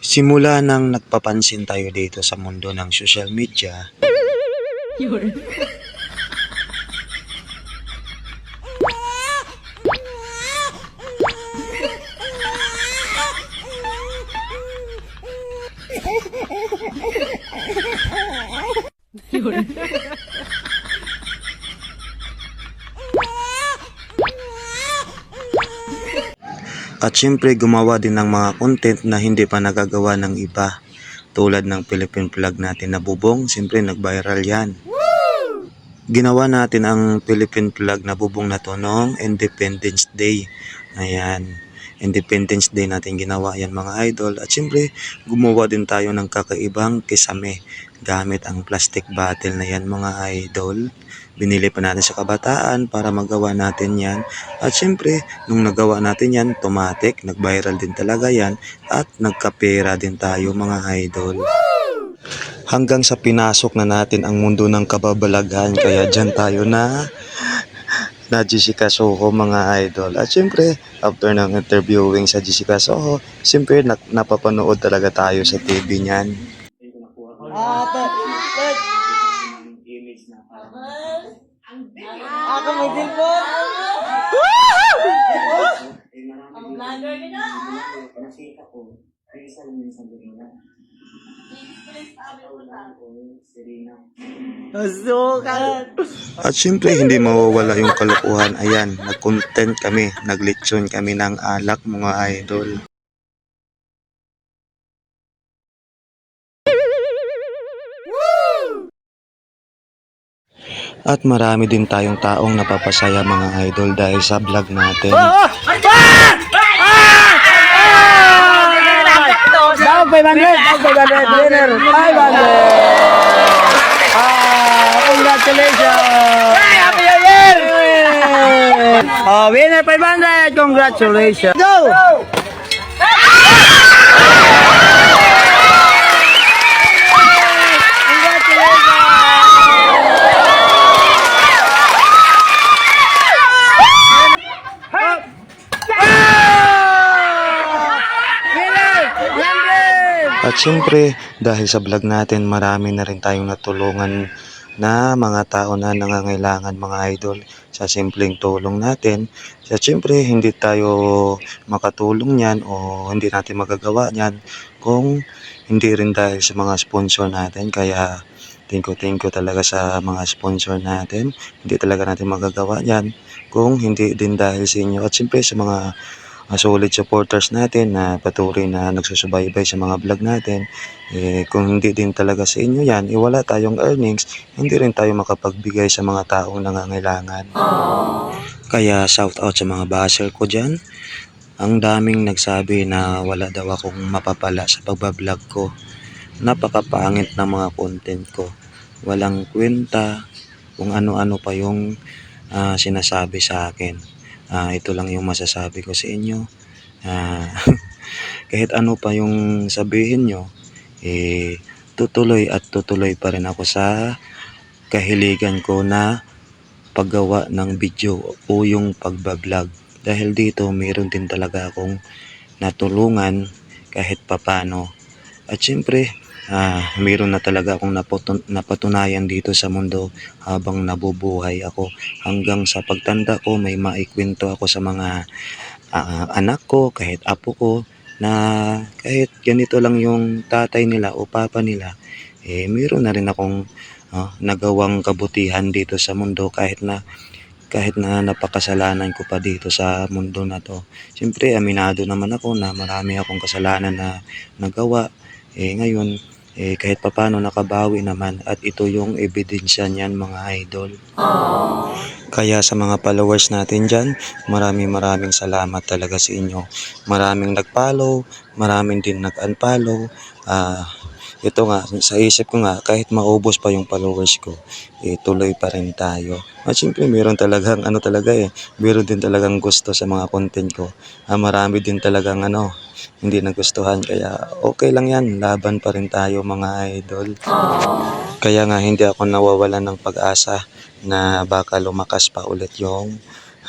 Simula nang nagpapansin tayo dito sa mundo ng social media, at syempre gumawa din ng mga content na hindi pa nagagawa ng iba. Tulad ng Philippine flag natin na bubong, siyempre nag-viral yan. Ginawa natin ang Philippine flag na bubong na to noong Independence Day. Ayan. Independence Day natin ginawa yan mga idol. At syempre, gumawa din tayo ng kakaibang kisame gamit ang plastic bottle na yan mga idol. Binili pa natin sa kabataan para magawa natin yan. At syempre, nung nagawa natin yan, automatic, nag-viral din talaga yan at nagkapera din tayo mga idol. Hanggang sa pinasok na natin ang mundo ng kababalaghan kaya dyan tayo na na Jessica Soho mga idol. At syempre, after ng interviewing sa Jessica Soho, syempre na, napapanood talaga tayo sa TV niyan. Ako may cellphone. Ang vlogger ka na, ah. Nakita ko, yung sabi mo na. At syempre, hindi mawawala yung kalokohan. Ayan, nag-content kami, naglitsyon kami ng alak mga idol. At marami din tayong taong napapasaya mga idol dahil sa vlog natin. Down 500. Down 500. Winner. 500. Ah, congratulations. Happy New Year. Oh, winner 500. Congratulations. Go. At syempre, dahil sa vlog natin, marami na rin tayong natulungan na mga tao na nangangailangan mga idol sa simpleng tulong natin. At syempre, hindi tayo makatulong yan o hindi natin magagawa yan kung hindi rin dahil sa mga sponsor natin. Kaya, thank you, talaga sa mga sponsor natin. Hindi talaga natin magagawa yan kung hindi din dahil sa inyo. At syempre, sa mga solid supporters natin na patuloy na nagsusubaybay sa mga vlog natin. Eh, kung hindi din talaga sa inyo yan, eh, wala tayong earnings, hindi rin tayo makapagbigay sa mga taong nangangailangan. Kaya shout out sa mga basher ko dyan. Ang daming nagsabi na wala daw akong mapapala sa pagbablog ko. Napakapangit ng mga content ko. Walang kwenta kung ano-ano pa yung ah, sinasabi sa akin. Ah, ito lang yung masasabi ko sa inyo. Ah, kahit ano pa yung sabihin nyo, eh, tutuloy at tutuloy pa rin ako sa kahiligan ko na paggawa ng video o yung pagbablog. Dahil dito, mayroon din talaga akong natulungan kahit papano. At syempre, ah, mayroon na talaga akong napatunayan dito sa mundo habang nabubuhay ako. Hanggang sa pagtanda ko, may maikwento ako sa mga ah, anak ko, kahit apo ko, na kahit ganito lang yung tatay nila o papa nila, eh, mayroon na rin akong ah, nagawang kabutihan dito sa mundo kahit na kahit na napakasalanan ko pa dito sa mundo na to. Siyempre, aminado naman ako na marami akong kasalanan na nagawa. Eh, ngayon, eh, kahit papano nakabawi naman at ito yung ebidensya niyan mga idol. Kaya sa mga followers natin dyan, maraming maraming salamat talaga sa inyo. Maraming nag-follow, maraming din nag-unfollow. Ah, ito nga, sa isip ko nga, kahit maubos pa yung followers ko, eh, tuloy pa rin tayo. At syempre, meron talagang, ano talaga eh, meron din talagang gusto sa mga content ko. Ah, marami din talagang, ano, hindi nagustuhan. Kaya, okay lang yan. Laban pa rin tayo, mga idol. Kaya nga, hindi ako nawawalan ng pag-asa na baka lumakas pa ulit yung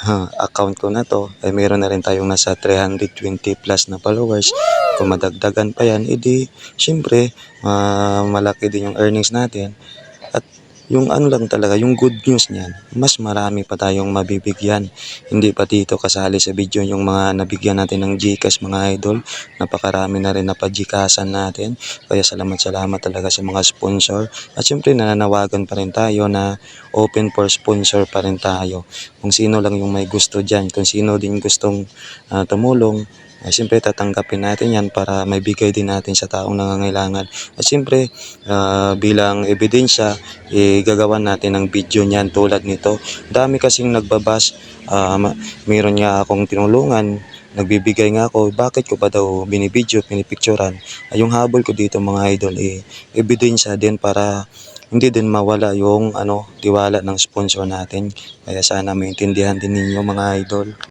ha, account ko na to, ay meron na rin tayong nasa 320 plus na followers. Kung madagdagan pa yan, edi syempre ah, malaki din yung earnings natin. At yung ano lang talaga, yung good news niyan, mas marami pa tayong mabibigyan. Hindi pa dito kasali sa video yung mga nabigyan natin ng Gcash mga idol. Napakarami na rin na pa-Gcashan natin. Kaya salamat salamat talaga sa mga sponsor. At syempre nananawagan pa rin tayo na open for sponsor pa rin tayo. Kung sino lang yung may gusto dyan, kung sino din gustong ah, tumulong, ay siyempre tatanggapin natin yan para may bigay din natin sa taong nangangailangan. At siyempre ah, bilang ebidensya, eh, gagawan natin ng video niyan tulad nito. Dami kasing nagbabas, ah, ma- mayroon nga akong tinulungan, nagbibigay nga ako, bakit ko ba daw binibidyo, pinipicturan? Ay, yung habol ko dito mga idol, eh, ebidensya din para hindi din mawala yung ano, tiwala ng sponsor natin. Kaya sana maintindihan din ninyo mga idol.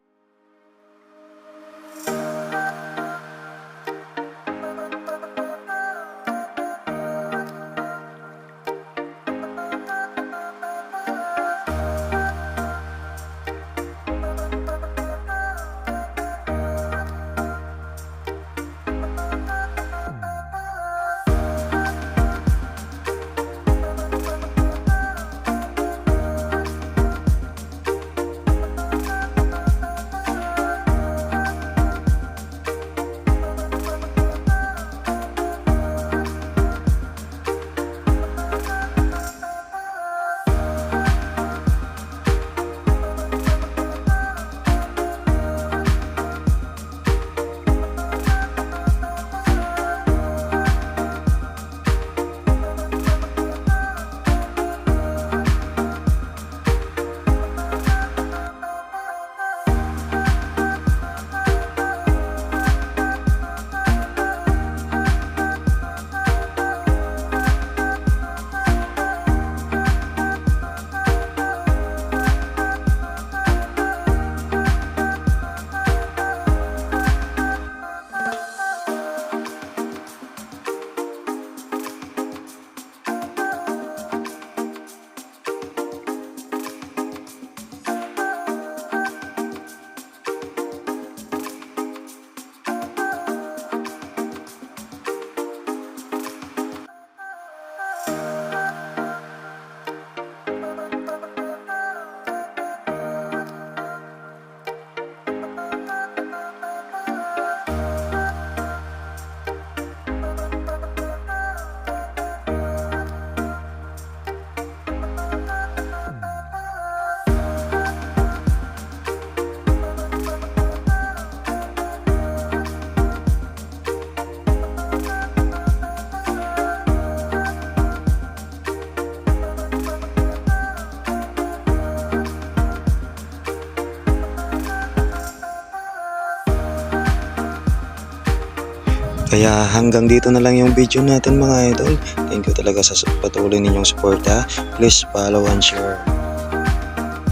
Kaya hanggang dito na lang yung video natin mga idol. Thank you talaga sa patuloy ninyong suporta. Please follow and share.